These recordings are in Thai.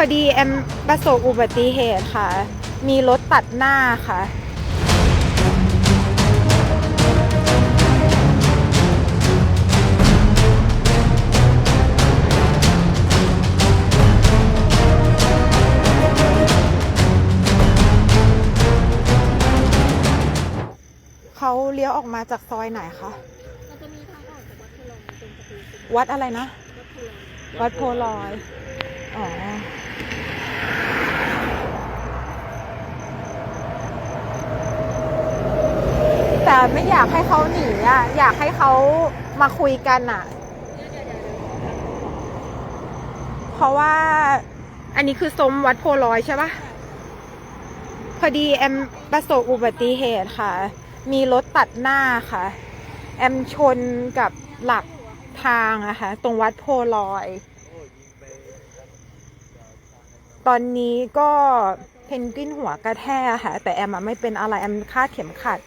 พอดีแอมประสบอุบัติเหตุค่ะ มีรถตัดหน้าค่ะ เขาเลี้ยวออกมาจากซอยไหนคะ มันจะมีทางออกจากวัดพลองตรงประตูวัดอะไรนะ วัดพลองวัดโพลอย อ๋อ แต่ไม่อยากให้เขาหนีอะ อยากให้เขามาคุยกันอะ เพราะว่าอันนี้คือซุ้มวัดโพลอยใช่ปะพอดีแอมประสบอุบัติเหตุค่ะ มีรถตัดหน้าค่ะ แอมชนกับหลักทางอะค่ะตรงวัดโพลอย ตอนนี้ก็เพนกวินหัวกระแทกค่ะ แต่แอมไม่เป็นอะไร แอมคาดเข็มขัด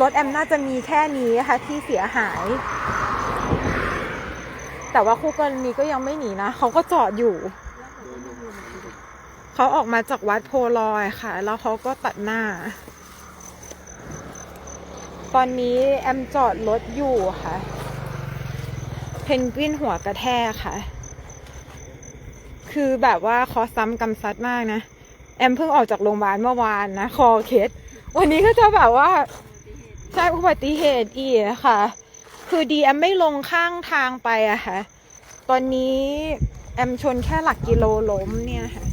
รถแอมน่าจะมีแค่นี้ค่ะที่เสียหาย แต่ว่าคู่กรณีก็ยังไม่หนีนะเขาก็จอดอยู่ เขาออกมาจากวัดโพลอยค่ะ แล้วเขาก็ตัดหน้า ตอนนี้แอมจอดรถอยู่ค่ะ เพนกวินหัวกระแทกค่ะ คือแบบว่าคอซ้ำกำซัดมากนะ แอมเพิ่งออกจากโรงพยาบาลเมื่อวานนะ คอเคสวันนี้ก็จะแบบว่า ใช่อุบัติเหตุอีกค่ะ คือดีแอมไม่ลงข้างทางไปอะค่ะ ตอนนี้แอมชนแค่หลักกิโลล้มเนี่ยค่ะ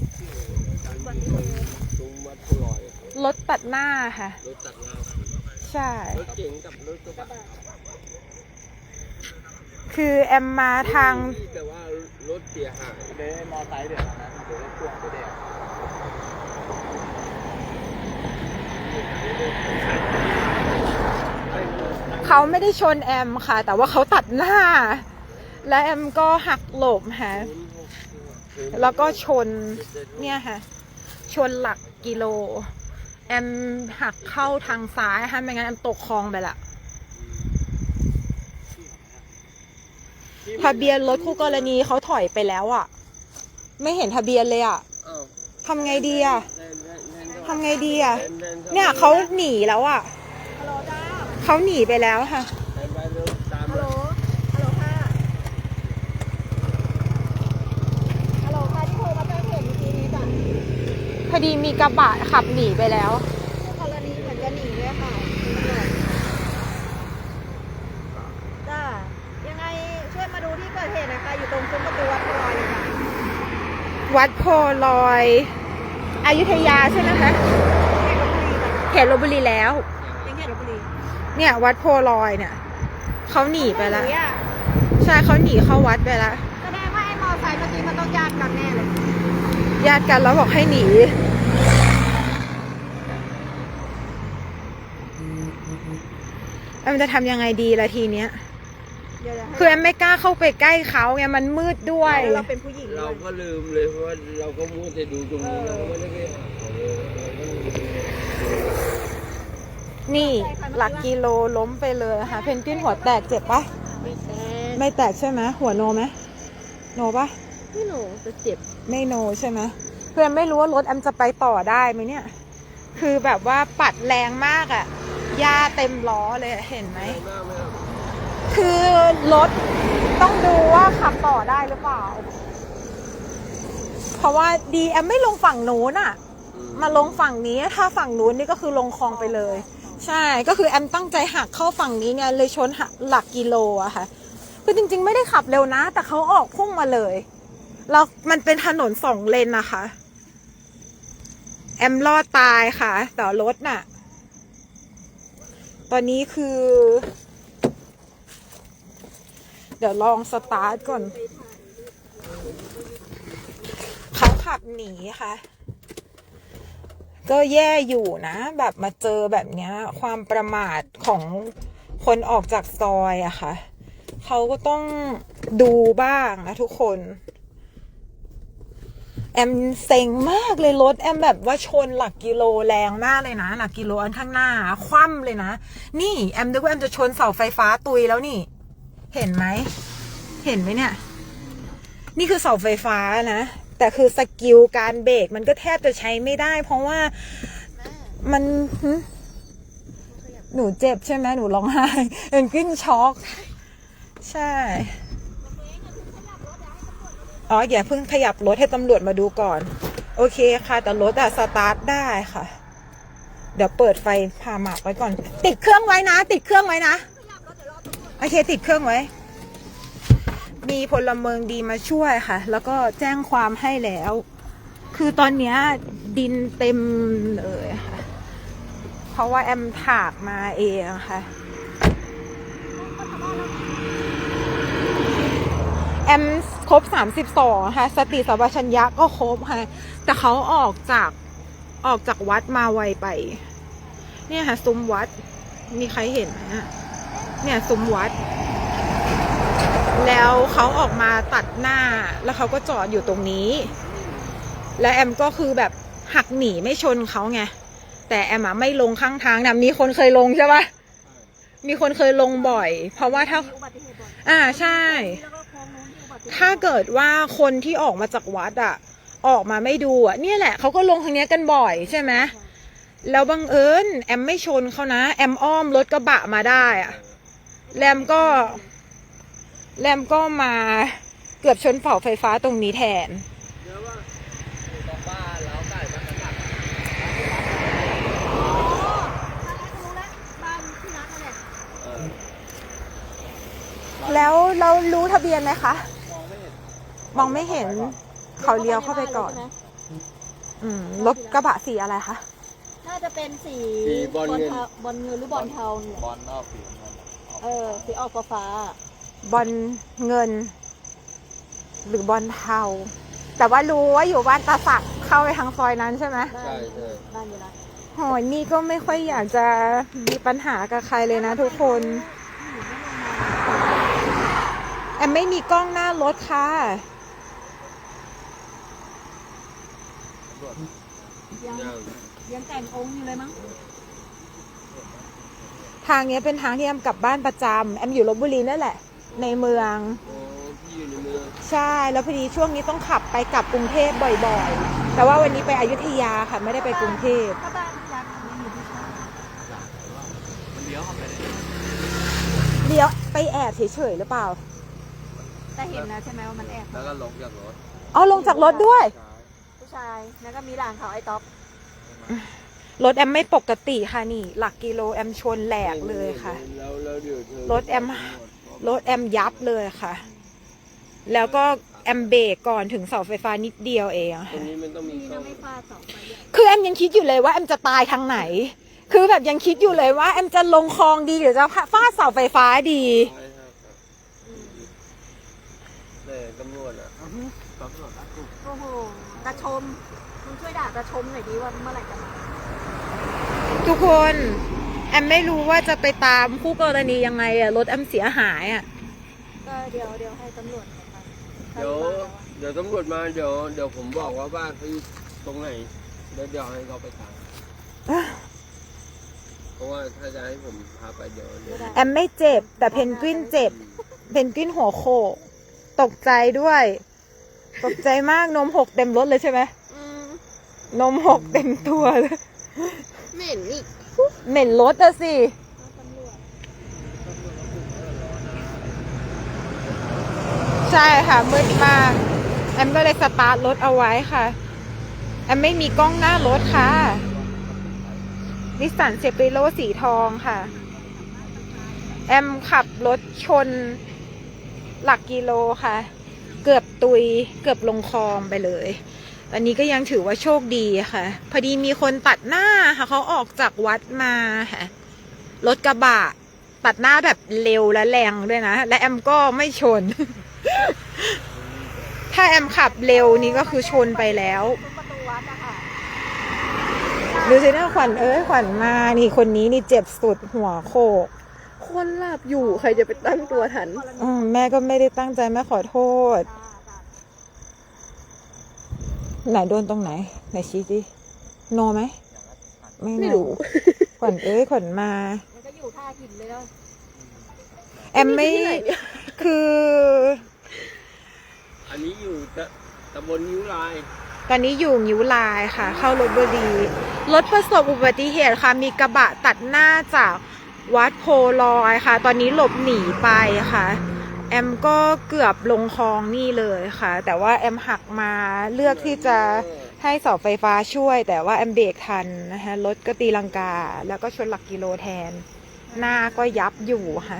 รถตัดหน้าค่ะ ใช่ รถเก๋งกับรถกระบะคือแอมมาทาง แต่ว่ารถเสียหายเดี๋ยมอไซค์เดี๋ยวนะเดี๋ยวรถพ่วงไปแดก เขาไม่ได้ชนแอมค่ะ แต่ว่าเขาตัดหน้า และแอมก็หักหลบฮะแล้วก็ชนเนี่ยค่ะ ชนหลักกิโล แอมหักเข้าทางซ้ายค่ะไม่งั้นแอมตกคลองไปละทะเบียนรถคู่กรณีเขาถอยไปแล้วอะ่ะ ไม่เห็นทะเบียนเลยอะ่ะทำไงดีอะ่ะทำไงดีอะ่ะ เนี่ยเขาหนีแล้วอะ่ะ เขาหนีไปแล้วค่ะแน่นไปเร็วตามฮัลโหล ฮัลโหลค่ะ ฮัลโหลค่ะที่โทรมาแจ้งเหตุเมื่อกี้นี้จ้ะพอดีมีกระบะขับหนีไปแล้วคู่กรณีเหมือนจะหนีด้วยค่ะจ้ายังไงช่วยมาดูที่เกิดเหตุหนะคะอยู่ตรงซุ้มประตูวัดพลอยเลยค่ะวัดโพลอยอยุธยาใช่ไหมคะเขตลบบุรีจ้ะเขตลบบุรีแล้ว เป็นเขตลบบุรี เนี่ย วัดโพลอยเนี่ยเขาหนีไปแล้วหนีอะใช่เขาหนีเข้าวัดไปแล้วแสดงว่าไอ้มอไซค์เมื่อกี้มันต้องญาติกันแน่เลยญาติกันแล้วบอกให้หนีแอมจะทำยังไงดีละทีเนี้ยเดี๋ยวๆคือแอมไม่กล้าเข้าไปใกล้เขาไงมันมืดด้วยแล้วเราเป็นผู้หญิงด้เราวยก็ลืมเลยเพราะว่าเราก็มัวแต่ดูตรงนี้เราก็ไม่ได้ไปหาเขาเลยเราก็ลืม นี่หลักกิโลล้มไปเลยค่ะเพนกวินหัวแตกเจ็บปะไม่แท้ไม่แตกใช่ไหมหัวโนไหมโนปะพี่หนูจะเจ็บไม่โนใช่ไหมเพื่อนไม่รู้ว่ารถแอมจะไปต่อได้ไหมเนี่ย คือแบบว่าปัดแรงมากอะ่ะหญ้าเต็มล้อเลยอะเห็นไหมหน้าไม่เอาคือรถต้องดูว่าขับต่อได้หรือเปล่า เพราะว่าดีแอมไม่ลงฝั่งนู้นอะ่ะอืมาลงฝั่งนี้ถ้าฝั่งนู้นนี่ก็คือลงคลองไปเลย ใช่ก็คือแอมตั้งใจหักเข้าฝั่งนี้ไงเลยชนหักหลักกิโลอะค่ะ คือจริงๆ ไม่ได้ขับเร็วนะ แต่เขาออกพุ่งมาเลยแล้วมันเป็นถนนสองเลนนะคะ แอมรอดตายค่ะ แต่รถน่ะ ตอนนี้คือ เดี๋ยวลองสตาร์ทก่อน เขาขับหนีค่ะ ก็แย่อยู่นะ แบบมาเจอแบบเนี้ย ความประมาทของคนออกจากซอยอะค่ะเขาก็ต้องดูบ้างนะทุกคน แอมเซ็งมากเลยรถแอมแบบว่าชนหลักกิโลแรงมากเลยนะ หลักกิโลอันข้างหน้า คว่ำเลยนะ นี่แอมนึกว่าแอมจะชนเสาไฟฟ้าตุยแล้วนี่ เห็นไหม เห็นไหมเนี่ย นี่คือเสาไฟฟ้านะ แต่คือสกิลการเบรกมันก็แทบจะใช้ไม่ได้ เพราะว่ามันหนูเจ็บใช่ไหมหนูร้องไห้เป็นกลิ้งช็อก ใช่อ๋ออย่าเพิ่งขยับรถให้ตำรวจมาดูก่อน โอเคค่ะ แต่รถอะสตาร์ทได้ค่ะ เดี๋ยวเปิดไฟพาหมากไว้ก่อน ติดเครื่องไว้นะ ติดเครื่องไว้นะ โอเค ติดเครื่องไว้ มีพลเมืองดีมาช่วยค่ะ แล้วก็แจ้งความให้แล้ว คือตอนนี้ดินเต็มเลยค่ะ เพราะว่าแอมถากมาเองค่ะ แอมครบ 32 ค่ะ สติสัมปชัญญะก็ครบค่ะ แต่เขาออกจากออกจากวัดมาไวไป เนี่ยค่ะซุ้มวัด มีใครเห็นไหมอะเนี่ยซุ้มวัด แล้วเขาออกมาตัดหน้าแล้วเขาก็จอดอยู่ตรงนี้ แล้วแอมก็คือแบบหักหนีไม่ชนเขาไงแต่แอมอะไม่ลงข้างทางนะมีคนเคยลงใช่ปะมีคนเคยลงบ่อย เพราะว่าถ้าอ่าใช่ ถ้าเกิดว่าคนที่ออกมาจากวัดอะออกมาไม่ดูอะเนี่ยแหละเขาก็ลงทางนี้กันบ่อยใช่ไหมแล้วบังเอิญแอมไม่ชนเขานะ แอมอ้อมรถกระบะมาได้อะแรมก็ แรมก็มาเกือบชนเสาไฟฟ้าตรงนี้แทนเยอะว่าอยู่ตรงบ้านแล้วไก่บ้านกษัตริย์อ๋อถ้าแล้วก็รู้แล้วบ้านที่รักนั่นแหละเออแล้วเรารู้ทะเบียนไหมคะ มองไม่เห็นมองไม่เห็นเขาเลี้ยวเข้าไปก่อนใช่ไหมอืมรถกระบะสีอะไรคะ น่าจะเป็นสีสีบอลเงินเทาบอลเงินหรือบอลเทาเนี่ยบอลนอกสีเงินออกเออ สีออกฟ้าฟ้า บอลเงิน หรือบอลเทา แต่ว่ารู้ว่าอยู่บ้านตาสักเข้าไปทางซอยนั้นใช่ไหมๆบ้านบ้านอยู่นะโหยนี่ก็ไม่ค่อยอยากจะมีปัญหากับใครเลยนะทุกคน แอมไม่มีกล้องหน้ารถค่ะยังยังยังแต่งองค์อยู่เลยมั้งทางเนี้ยเป็นทางที่แอมกลับบ้านประจำแอมอยู่ลบบุรีนั่นแหละ ในเมืองโอ้พี่อยู่ในเมืองใช่ แล้วพอดีช่วงนี้ต้องขับไปกลับกรุงเทพบ่อยๆ แต่ว่าวันนี้ไปอยุธยาค่ะไม่ได้ไปกรุงเทพถ้าบ้านที่รักมันอยู่ที่ชามันเลี้ยวเข้าไปเลยเลี้ยวไปแอบเฉยๆหรือเปล่า แต่เห็นนะใช่ไหมว่ามันแอบแล้วก็ลงจากรถอ๋อลงจากรถด้วยผู้ชายแล้วก็มีหลานเขาไอ้ต๊อปรถแอมไม่ปกติค่ะนี่ หลักกิโลแอมชนแหลกเลยค่ะ แล้วแล้วเดี๋ยวเธอรถแอม รถแอมยับเลยค่ะ แล้วก็แอมเบรกก่อนถึงเสาไฟฟ้านิดเดียวเองอะตรค่ะ งนี้มันต้องมีดีกล้นะองไม่ฟาดเสาไฟด้วยคือแอมยังคิดอยู่เลยว่าแอมจะตายทางไหน คือแบบยังคิดอยู่เลยว่าแอมจะลงคลองดีหรือจะฟาดเสาไฟฟ้าดี ใช่ครับเลยตำรวจอะตำรวจอะโอ้โหตาชม มึงช่วยด่าตาชมหน่อยดีว่าเมื่อไหร่จะมาทุกคน แอมไม่รู้ว่าจะไปตามคู่กรณียังไงอะรถแอมเสียหายอะก็เดี๋ยวเดี๋ยวให้ตำรวจมาเดี๋ยวเดี๋ยวตำรวจมาเดี๋ยวเดี๋ยวผมบอกว่าบ้านเขาอยู่ตรงไหนเดี๋ยวเดี๋ยวให้เขาไปตามเพราะว่าถ้าจะให้ผมพาไปเดี๋ยวเดี๋ยวแอมไม่เจ็บ แต่เพนกวินเจ็บ เพนกวินหัวโขกตกใจด้วย ตกใจมากนมหกเต็มรถเลยใช่ไหมอืมนมหกเต็มตัวเลย เหม็นอีก เหม็นรถอะสิ ใช่ค่ะ มืดมาก แอมก็เลยสตาร์ทรถเอาไว้ค่ะ แอมไม่มีกล้องหน้ารถค่ะนิสสันเซปิโลสีทองค่ะ แอมขับรถชนหลักกิโลค่ะ เกือบตุยเกือบลงคลองไปเลย ตอนนี้ก็ยังถือว่าโชคดีค่ะ พอดีมีคนตัดหน้าค่ะเขาออกจากวัดมาค่ะรถกระบะตัดหน้าแบบเร็วและแรงด้วยนะ และแอมก็ไม่ชน ถ้าแอมขับเร็วนี่ก็คือชนไปแล้วซุ้มประตูวัดอะค่ะดูสินะขวัญเอ้ยขวัญมานี่คนนี้นี่เจ็บสุดหัวโขกคนหลับอยู่ใครจะไปตั้งตัวทันอืมแม่ก็ไม่ได้ตั้งใจแม่ขอโทษ ไหนโดนตรงไหน ไหนชี้สิโนไหม ไม่ไม่โนรู้ ขวัญเอ้ยขวัญมา มันก็อยู่ท่าหินเลยแล้วแอมไม่นี่คือที่ไหนเนี่ยคือ อันนี้อยู่ตะตำบลนิ้วลาย ตอนนี้อยู่งิ้วลายค่ะ เข้ารถบุรีรถประสบอุบัติเหตุค่ะ มีกระบะตัดหน้าจากวัดโพลอยค่ะ ตอนนี้หลบหนีไปค่ะ แอมก็เกือบลงคลองนี่เลยค่ะ แต่ว่าแอมหักมาเลือกที่จะให้เสาไฟฟ้าช่วย แต่ว่าแอมเบรกทันนะคะรถก็ตีลังกา แล้วก็ชนหลักกิโลแทน หน้าก็ยับอยู่ค่ะ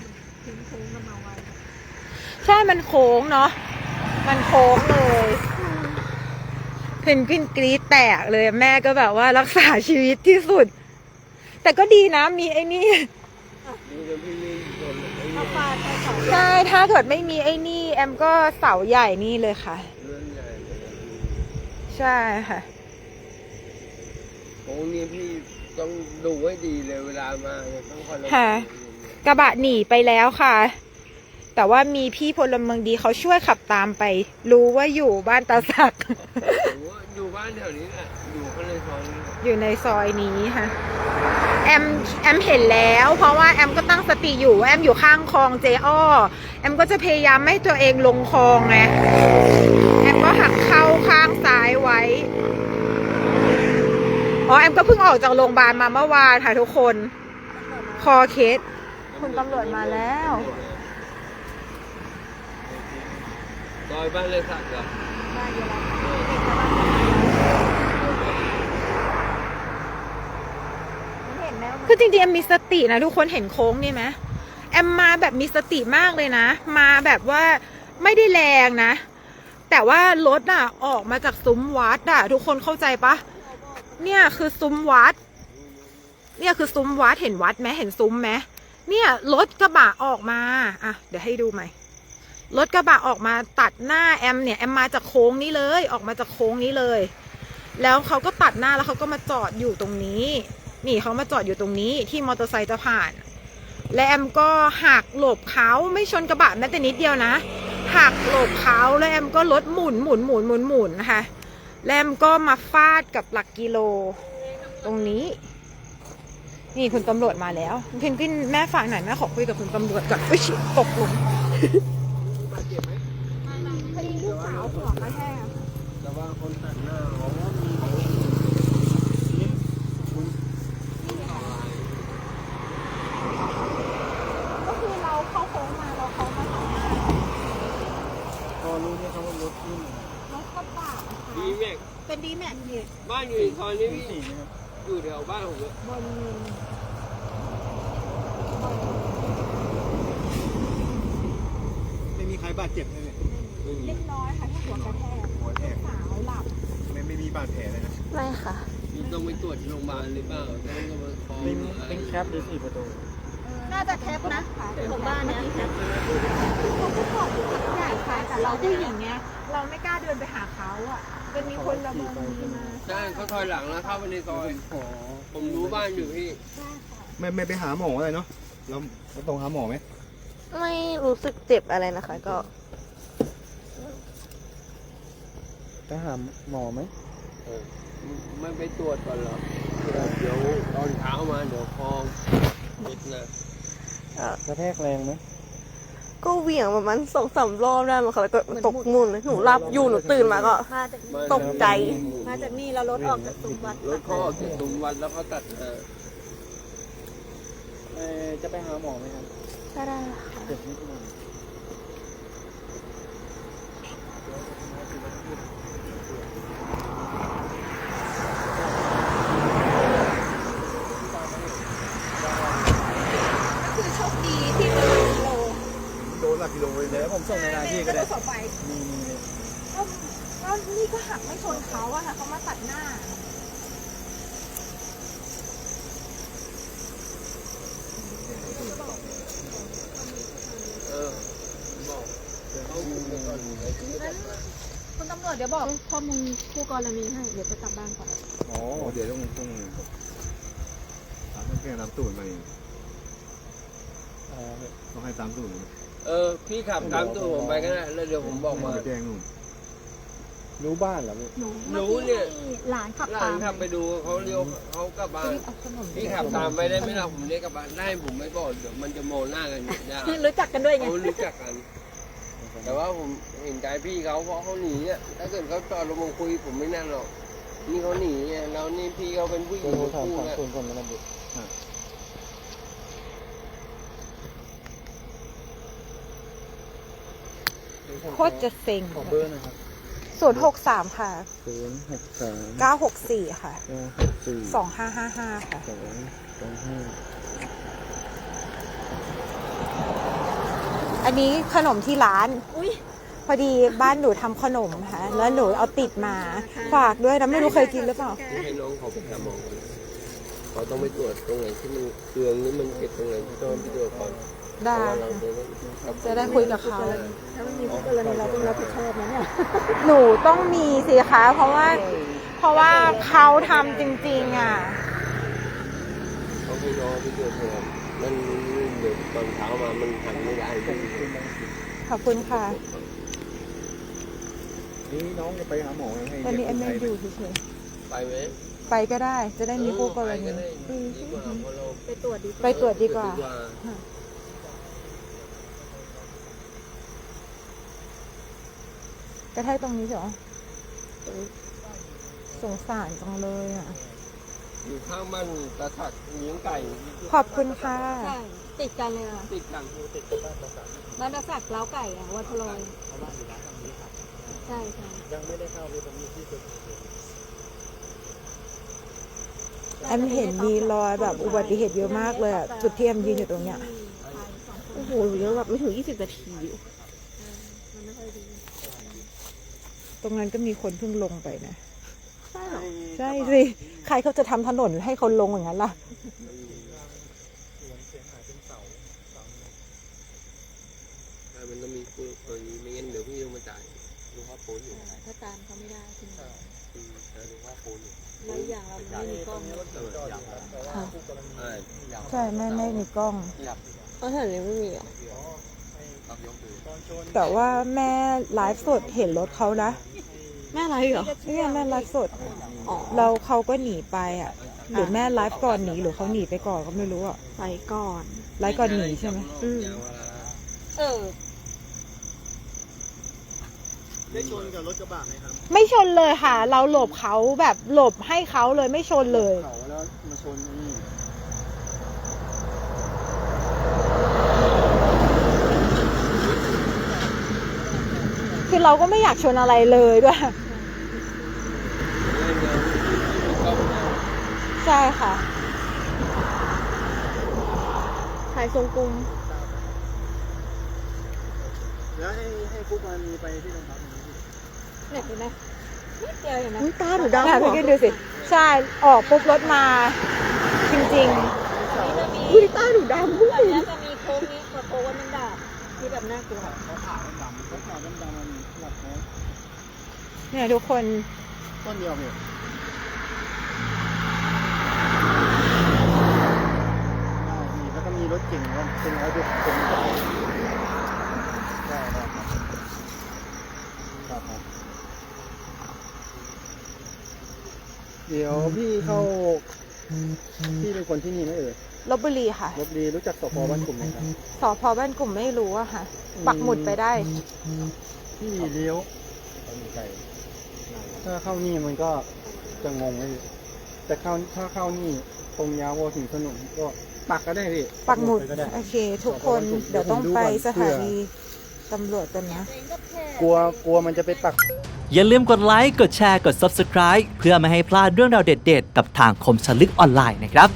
ใช่มันโค้งเนาะมันโค้งเลยเพนกวินกรีดแตกเลยแม่ก็แบบว่ารักษาชีวิตที่สุด แต่ก็ดีนะมีไอ้นี่จะพี่นี่โดนไอ้ เอา เนี่ย ปลาไปสอง ใช่ ถ้าเกิดไม่มีไอ้นี่ แอมก็เสาใหญ่นี่เลยค่ะ เรื่องใหญ่เลยนะใช่ค่ะโอ้นี่พี่ต้องดูให้ดีเลยเวลามาเนี่ยต้องคอยระวังค่ะ กระบะหนีไปแล้วค่ะ แต่ว่ามีพี่พลเมืองดีเขาช่วยขับตามไป รู้ว่าอยู่บ้านตาสักหรือว่าอยู่บ้านแถวนี้แหละอยู่ข้างในซอยนี้แหละอยู่ในซอยนี้ค่ะ แอมแอมเห็นแล้ว เพราะว่าแอมก็ตั้งสติอยู่ว่าแอมอยู่ข้างคลองเจอ้อแอมก็จะพยายามไม่ให้ตัวเองลงคลองไงแอมก็หักเข้าข้างซ้ายไว้อ๋อแอมก็เพิ่งออกจากโรงพยาบาลมาเมื่อวานค่ะทุกคน คอเคสคุณตำรวจมาแล้วซอยบ้านเลยสักเหรอได้เยอะแล้วมันเห็นไหมว่ามัน คือจริงๆแอมมีสตินะทุกคนเห็นโค้งนี่ไหมแอมมาแบบมีสติมากเลยนะ มาแบบว่าไม่ได้แรงนะ แต่ว่ารถอะออกมาจากซุ้มวัดอะ ทุกคนเข้าใจปะเนี่ยคือซุ้มวัด เนี่ยคือซุ้มวัดเห็นวัดไหมเห็นซุ้มไหมเนี่ยรถกระบะออกมาอะเดี๋ยวให้ดูใหม่รถกระบะออกมาตัดหน้าแอมเนี่ยแอมมาจากโค้งนี้เลย ออกมาจากโค้งนี้เลย แล้วเขาก็ตัดหน้าแล้วเขาก็มาจอดอยู่ตรงนี้ นี่เขามาจอดอยู่ตรงนี้ที่มอเตอร์ไซค์จะผ่าน และแอมก็หักหลบเขาไม่ชนกระบะแม้แต่นิดเดียวนะหักหลบเขาแล้วแอมก็รถหมุนหมุนหมุนหมุนหมุนนะคะแล้วแอมก็มาฟาดกับหลักกิโล ตรงนี้ นี่คุณตำรวจมาแล้วเพนกวินแม่ฝากหน่อยแม่ขอคุยกับคุณตำรวจก่อนอุ้ยชิตกหลุมพอดีลูกสาวหัวกระแทกแต่ว่าคนตัดหน้าเขาก็มี ก็คือเราเข้าโค้งมาเราเขามาตัดหน้า พอรู้เนี่ยเขาว่ารถขึ้น รถกระบะอะค่ะ ดีแม็ก เป็นดีแม็กซ์เนี่ย บ้านอยู่ในซอยนี้พี่อยู่แถวบ้านผมเลยบนไม่มีใครบาดเจ็บเลยเนี่ยเล็กน้อยค่ะแค่หัวกระแทกหัวแตกสาวหลับไม่ไม่มีบาดแผลเลยนะไม่ค่ะพี่ต้องไปตรวจที่โรงพยาบาลหรือเปล่าต้องก็มาคอเป็นแคปหรือสี่ประตูน่าจะแคปนะของบ้านเนี้ยแคปเขาก็จอดอยู่พักใหญ่ค่ะแต่เราผู้หญิงไงเราไม่กล้าเดินไปหาเขาอะ จะมีคนละเมืองดีมาใช่เขาถอยหลังแล้วเข้าไปในซอยผมรู้บ้านอยู่พี่ไม่ไม่ไปหาหมออะไรเนาะเราเราตรงหาหมอไหมไม่รู้สึกเจ็บอะไรนะคะ ก็ไปหาหมอไหมเออไม่ไปตรวจก่อนเหรอเดี๋ยวตอนเช้ามาเดี๋ยวคอมิดนะ กระแทกแรงไหม ก็เหวี่ยงประมาณสองสามรอบได้มั้งค่ะแล้วก็ตกนู่นเลยหนูหลับอยู่หนูตื่นมาก็ มาจากมาตกใจ มาจากนี่เรารถออกจากสุวัดรถเขาออกจากสุมวันแล้วเขาตัดหน้าจะไปหาหมอไหมครับ ก็ได้เจ็บนิดหน่อย คือโชคดีที่มันหลักโล โดนหลักกิโลเลยแล้วผมส่งในรายที่ก็ ก็ ได้ จะสอบไป มีมีเลย ก็ก็นี่ก็หักไม่ชนเขาอะค่ะเขามาตัดหน้า เออบอกเขาคุยกันก่อนเลย คุณตำรวจเดี๋ยวบอกข้อมูลคู่กรณีให้ เดี๋ยวจะกลับบ้านก่อน อ๋อ เดี๋ยวต้องต้องตามแค่ตามตูดมาเองต้องให้ตามตูดเลยเออ พี่ขับตามตัวผมไปก็ได้แล้วเดี๋ยวผมบอกมาไปแจ้งนู่นรู้บ้านเหรอหนูรู้เนี่ยหลานขับหลาตานมขับไปดูเขาเลี้ยวเขากลับบ้านพี่ขับตามไปได้ไหมล่ะผมเรียกกลับบ้านได้ผมไม่บอกเดี๋ยวมันจะโมหน้ากันอยู่ยากรู้จักกันด้วยไงเขารู้จักกันผ แต่ว่าผมเห็นใจพี่เขาเพราะเขาหนีอะถ้าเกิดเขาจอดลงมาคุยผมไม่นั่นหรอก นี่เขาหนีไงแล้วนี่พี่เขาเป็นผู้หญิงคู่นะคนคนมาระบุโคตรจะเซ็งขอเบอร์หนะครับศูนย์หกสามค่ะศูนย์หกสามเก้าหกสี่ค่ะเก้าหกสี่สองห้าห้าห้าค่ะสองสองห้า อันนี้ขนมที่ร้าน อุ้ยพอดีบ้านหนูทำขนมค่ะ แล้วหนูเอาติดมาฝากด้วยนะไม่รู้เคยกินหรือเปล่า ที่ให้น้องเขาไปหาหมอก่อนเขาต้องไปตรวจตรงไหนที่มันเกลืองหรือมันเก็บตรงไหนที่ต้องไปตรวจก่อนได้ เพราะว่าเราจะได้จะได้คุยกับเขา ถ้าไม่มีคู่กรณีเราต้องรับผิดชอบนะเนี่ยหนูต้องมีสิคะเพราะว่า เพราะว่าเขาทำจริงๆอะ เขาให้น้องไปตรวจก่อนนั่น เดี๋ยวตอนเช้ามามันทำไม่ได้ที่ขอบคุณค่ะ นี่น้องจะไปหาหมอให้วันนี้แอมไม่อยู่เฉยไปไหมๆไปก็ได้จะได้มีคู่กรณีเออไปได้ดีกว่าเพราะเราไปตรวจดีกว่าไปตรวจดีกว่าดีกว่ากระแทกตรงนี้เหรอสงสารจังเลยอะ อยู่ข้างบ้านตาถักเลี้ยงไก่ขอบคุณค่ะ ใช่ติดกันเลยอะติดกันติดบ้านตะสักเล้าไก่อะวัดพลอยใช่ใช่ยังไม่ได้เข้าไปตรงนี้ที่สุดแอมเห็นมีรอยแบบอุบัติเหตุเยอะมากเลยอะจุดที่แอมยืนอยู่ตรงเนี้ยโอ้โหหนูยังแบบไม่ถึงยี่สิบนาทีอยู่มันไม่ค่อยดีตรงนั้นก็มีคนเพิ่งลงไปนะ ใช่เหรอใช่สิ ใครเขาจะทำถนนให้คนลงอย่างนั้นล่ะใช่มันต้องมีคู่กรณีไม่งั้นเดี๋ยวพี่ต้องมาจ่ายดูว่าโพสอยู่ถ้าตามเขาไม่ได้จริงอืมแล้วดูว่าโพสอยู่แล้วอีกอย่างเราไม่มีกล้องใช่ใช่แม่ไม่มีกล้องเอาแถวนี้ไม่มีเหรอแต่ว่าแม่ไลฟ์สดเห็นรถเขานะ แม่อะไรเหรอเนี่ยแม่ไลฟ์สด อ๋อเราเขาก็หนีไปอะ หรือแม่ไลฟ์ก่อนหนีหรือเขาหนีไปก่อนก็ไม่รู้อะไปก่อน ไลฟ์ก่อนหนีใช่ไหมอืมเออ ได้ชนกับรถกระบะไหมครับไม่ชนเลยค่ะ เราหลบเขาแบบหลบให้เขาเลยไม่ชนเลย เขาแล้วมาชนนี่คือเราก็ไม่อยากชนอะไรเลยด้วย ใช่ค่ะถ่ายทรงกลุ่มแล้วให้ให้คู่กรณีไปที่โรงพักไหมเนี่ยเห็นไหมนิดเดียวเห็นไหมอุ้ยตาหนูได้ดำเหรพี่อกินดูสิ ใช่ ออกปุ๊บรถมา จริงนี่จะมีอุ้ยตาหนูดำอันนี้จะมีโค้งนี้กับโค้งวันนันดาบที่แบบน่ากลัว เขาขาวดำเขาขาวดำๆมันหลับนะๆเนี่ยทุกคนต้นเดียวเนี่ยได้มีแล้วก็มี รถเก่งแล้วเป็นร้อยเป็นรถคงใจเดี๋ยวพี่เข้าพี่เป็นคนที่นี่ไหมเอ่ยลบบุรีค่ะลบดีรู้จักสพบ้านกลุ่มไหมครับ สพบ้านกลุ่มไม่รู้อะค่ะปักหมุดไปได้ พี่เลี้ยว ถ้าเข้านี่มันก็จะงงเลยแต่เข้าถ้าเข้านี่ตรงยาวถึงถนนก็ ปักก็ได้พี่ปักหมุดไปก็ได้ โอเค ทุกคนเดี๋ยวต้องไปสถานีตำรวจกันนะเองก็แค่กลัวกลัวมันจะไปปัก อย่าลืมกดไลค์ กดแชร์ กด Subscribe เพื่อไม่ให้พลาดเรื่องราวเด็ด ๆ กับทางคมสนลึกออนไลน์นะครับ